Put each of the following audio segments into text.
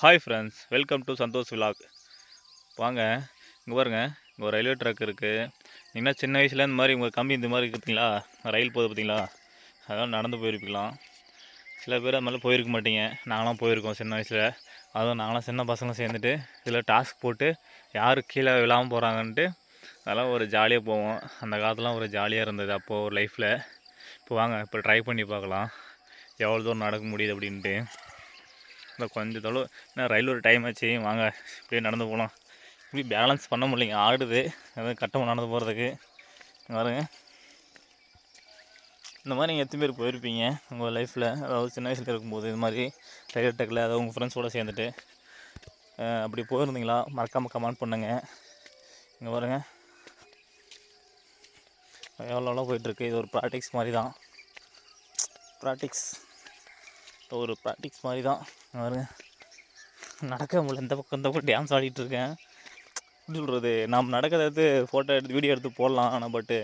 Hi friends welcome to Santhosh vlog வாங்க இங்கே பாருங்கள் இங்கே ஒரு ரயில்வே ட்ராக் இருக்குது நீங்கள் சின்ன வயசில் இந்த மாதிரி உங்கள் கம்பி இந்த மாதிரி பார்த்தீங்களா ரயில் போகுது பார்த்தீங்களா? அதெல்லாம் நடந்து போயிருக்கலாம் சில பேர் அது மாதிரிலாம் போயிருக்க மாட்டீங்க. நாங்களாம் போயிருக்கோம் சின்ன வயசில். அதுவும் நாங்களாம் சின்ன பசங்களும் சேர்ந்துட்டு இதில் டாஸ்க் போட்டு யார் கீழே விழாமல் போகிறாங்கன்ட்டு அதெல்லாம் ஒரு ஜாலியாக போவோம். அந்த காலத்துலாம் ஒரு ஜாலியாக இருந்தது அப்போது ஒரு லைஃப்பில் இப்போ வாங்க இப்போ ட்ரை பண்ணி பார்க்கலாம். எவ்வளோ தூரம் நடக்க முடியுது அப்படின்ட்டு. இல்லை கொஞ்சம் தொலைவு என்ன ரயில் ஒரு டைம் ஆச்சு வாங்க இப்படியே நடந்து போகலாம் இப்படி பேலன்ஸ் பண்ண முடியலைங்க ஆடுது. அதுவும் கட்டமாக நடந்து போகிறதுக்கு பாருங்க. இந்த மாதிரி நீங்கள் எத்தனை பேர் போயிருப்பீங்க உங்கள் லைஃப்பில் அதாவது சின்ன வயசில் இருக்கும்போது இது மாதிரி ரயில்வே டெக்கில் அதாவது உங்கள் ஃப்ரெண்ட்ஸோடு சேர்ந்துட்டு அப்படி போயிருந்தீங்களா? மறக்காமல் கமெண்ட் பண்ணுங்கள் இங்கே பாருங்க. எவ்வளோ எவ்வளோ போயிட்டுருக்கு இது ஒரு ப்ராக்டிக்ஸ் மாதிரி தான் ப்ராக்டிக்ஸ் ஒரு ப்ராக்டிக்ஸ் மாதிரி தான் பாருங்க. நடக்க முடியல. இந்த பக்கம் இந்த பக்கம் டான்ஸ் ஆடிட்டுருக்கேன் எப்படி சொல்கிறது நாம் நடக்கிறத எடுத்து ஃபோட்டோ எடுத்து வீடியோ எடுத்து போடலாம். ஆனால் பட்டு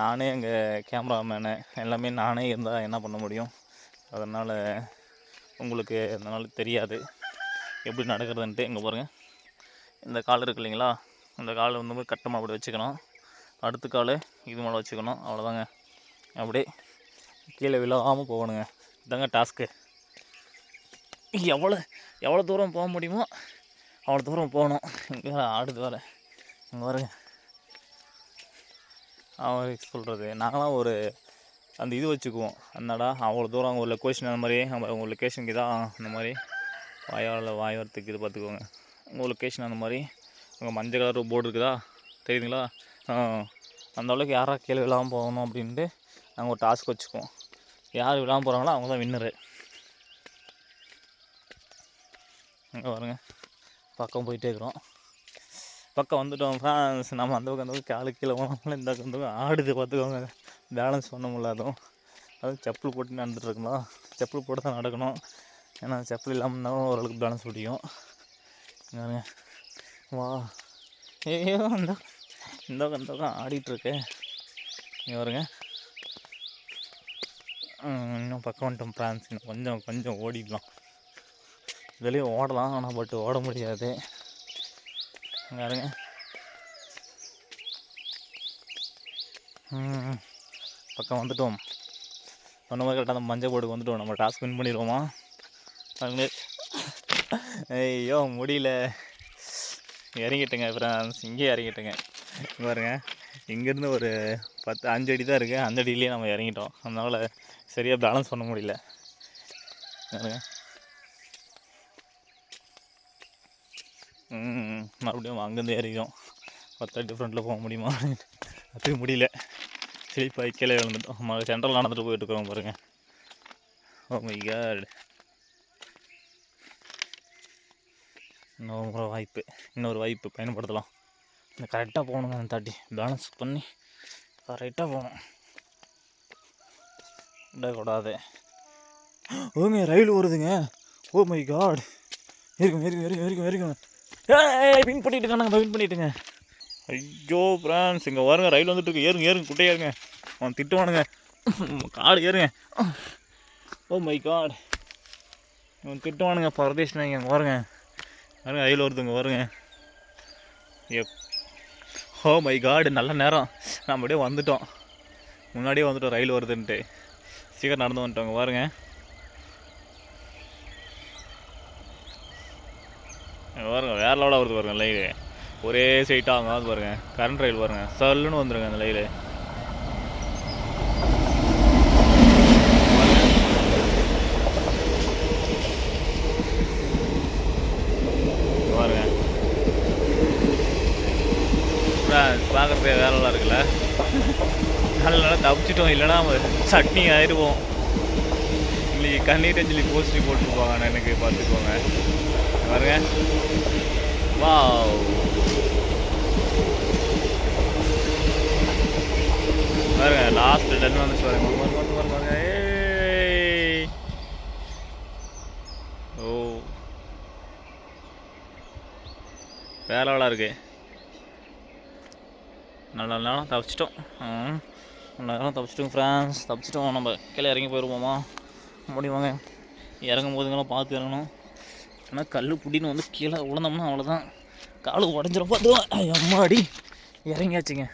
நானே எங்கள் கேமராமேனு எல்லாமே நானே இருந்தால் என்ன பண்ண முடியும்? அதனால் உங்களுக்கு அதனால் தெரியாது. எப்படி நடக்கிறதுன்ட்டு. இங்கே பாருங்கள் இந்த கால் இருக்கு இல்லைங்களா? இந்த கால் வந்து கட்டமாக அப்படி வச்சுக்கணும். அடுத்த கால் இது மேலே வச்சுக்கணும். அவ்வளோதாங்க அப்படியே கீழே விழாமல் போகணுங்க. இதாங்க டாஸ்க்கு எவ்வளோ எவ்வளோ தூரம் போக முடியுமோ அவ்வளோ தூரம் போகணும். இங்கே வேறு ஆடுது வேறு. இங்கே வருங்க அவருக்கு சொல்கிறது நாங்களாம் ஒரு அந்த இது வச்சுக்குவோம். அந்தடா அவ்வளோ தூரம் அவங்க லொக்கேஷன் அந்த மாதிரி நம்ம உங்கள் லொக்கேஷனுக்கு தான் அந்த மாதிரி. வாயால் வாய் வரத்துக்கு இது பார்த்துக்கோங்க. உங்கள் லொக்கேஷன் அந்த மாதிரி. உங்கள் மஞ்சள் கலர் போர்டு இருக்குதா? தெரியுதுங்களா? அந்த அளவுக்கு யாராக கீழே விழாமல் போகணும் அப்படின்ட்டு நாங்கள் ஒரு டாஸ்க் வச்சுக்குவோம். யார் விழாமல் போகிறாங்களோ அவங்க தான் வின்னரு இங்கே பாருங்கள் பக்கம் போயிட்டே இருக்கிறோம். பக்கம் வந்துட்டோம். ஃப்ரான்ஸ் நம்ம அந்த பக்கம் அந்த பக்கம் காலு கீழே போனோம்ல இந்த பக்கம் இந்த பக்கம் ஆடுது பார்த்துக்கோங்க. பேலன்ஸ் பண்ண முடியல அதுவும். அதுவும் செப்பல் போட்டு நடந்துட்டுருக்கலாம் செப்பல் போட்டு தான் நடக்கணும். ஏன்னா செப்பல் இல்லாமல் இருந்தாலும் ஓரளவுக்கு பேலன்ஸ் பிடிக்கும் பாருங்க. வா. ஐயோ இந்த இந்த பக்கம் இந்த பக்கம் ஆடிட்டுருக்கேன் இங்கே பாருங்க. இன்னும் பக்கம் வந்துட்டோம் ஃப்ரான்ஸ் இன்னும் கொஞ்சம் கொஞ்சம் ஓடிடலாம். வெளியே ஓடலாம் ஆனால் பட் ஓட முடியாது. இங்க பாருங்க பக்கம் வந்துட்டோம். சொன்ன மாதிரி கரெக்டாக அந்த மஞ்சள் போட்டுக்கு வந்துட்டோம். நம்ம டாஸ்க் வின் பண்ணிடுவோமா? ஐயோ முடியல. இறங்கிட்டேங்க ஃப்ரெண்ட்ஸ் இங்கேயே இறங்கிட்டேங்க. இங்கே பாருங்க. இங்கேருந்து ஒரு பத்து அஞ்சு அடி தான் இருக்குது அந்த நம்ம இறங்கிட்டோம். அதனால் சரியாக பேலன்ஸ் பண்ண முடியல. பாருங்க. மறுபடியும் அங்கேருந்து ஏறிக்கிறோம் பத்து டிஃப்ரெண்ட்டில் போக முடியுமா? அது முடியல. சிலிப்பாய் கீழே விழுந்துட்டோம். நம்ம சென்ட்ரல் நடந்துட்டு போயிட்டு இருக்கோம் பாருங்க. ஓ மை காட் இன்னொரு வாய்ப்பு. இன்னொரு வாய்ப்பு பயன்படுத்தலாம். இந்த கரெக்டாக போகணுங்க அந்த தாட்டி. பேலன்ஸ் பண்ணி கரெக்டாக போகணும். விடக்கூடாது. ஓங்க ரயில் வருதுங்க ஓ oh மை காட் இருக்கும் இருக்கும் இருக்கும் இருக்கும் இருக்கும் வின் பண்ணிட்டு இருக்கானுங்க வின் பண்ணிட்டுங்க ஐயோ ஃப்ரான்ஸ் இங்கே வருங்க ரயில் வந்துட்டு இருக்கு. ஏறுங்க ஏறுங்க குட்டையா ஏறுங்க அவன் திட்டுவானுங்க. காடு ஏறுங்க. ஓ மை காடு இவன் திட்டுவானுங்க பரதேஷ்னா இங்கே வருங்க. வருங்க ரயில் வருதுங்க வருங்க. எப் ஓ oh மை காடு நல்ல நேரம். நம்ம அப்படியே வந்துட்டோம். முன்னாடியே வந்துட்டோம் ரயில் வருதுன்ட்டு. சீக்கிரம் நடந்து வந்துட்டோங்க பாருங்கள் பாருங்கள் பாருங்க வேற லெவலாக வருது பாருங்க லைலு ஒரே சைட்டாக அங்கே வந்து பாருங்க கரண்ட் ரயில் பாருங்க சல்லுன்னு வந்துருங்க அந்த லைலு இங்க பார்க்குறதுக்கு வேற இருக்குல்ல. நல்ல நல்லா தப்பிச்சிட்டோம் இல்லைன்னா நம்ம சட்னி ஆயிடுவோம். இன்னைக்கு கண்ணீர் அஞ்சலி போஸ்டி போட்டுருப்பாங்க எனக்கு பார்த்துக்கோங்க. பாருங்க. வாவ் பாருங்க லாஸ்ட் டென் வந்துச்சு பாருங்க. பாருங்க, பாருங்க, ஏய். ஓ. வேற லெவலாக இருக்கு. நல்ல நேரம் தப்பிச்சிட்டோம். ம். நல்ல நேரம் தப்பிச்சிட்டோம் ஃப்ரான்ஸ் தப்பிச்சிட்டோம். நம்ம கீழே இறங்கி போயிடுவோமா முடிவாங்க இறங்கும் போதுங்களாம் பார்த்து இறங்கணும். ஆனால் கல் பிடின்னு வந்து கீழே விழுந்தோம்னா அவ்வளோதான் காலு உடஞ்சிரும். பார்த்துக்கலாம் அம்மாடி. இறங்கியாச்சுங்க.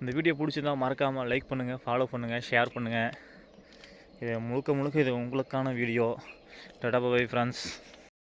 இந்த வீடியோ பிடிச்சிருந்தா மறக்காமல் லைக் பண்ணுங்கள் ஃபாலோ பண்ணுங்கள் ஷேர் பண்ணுங்கள் இது முழுக்க முழுக்க இது உங்களுக்கான வீடியோ. டடா பை ஃப்ரெண்ட்ஸ்.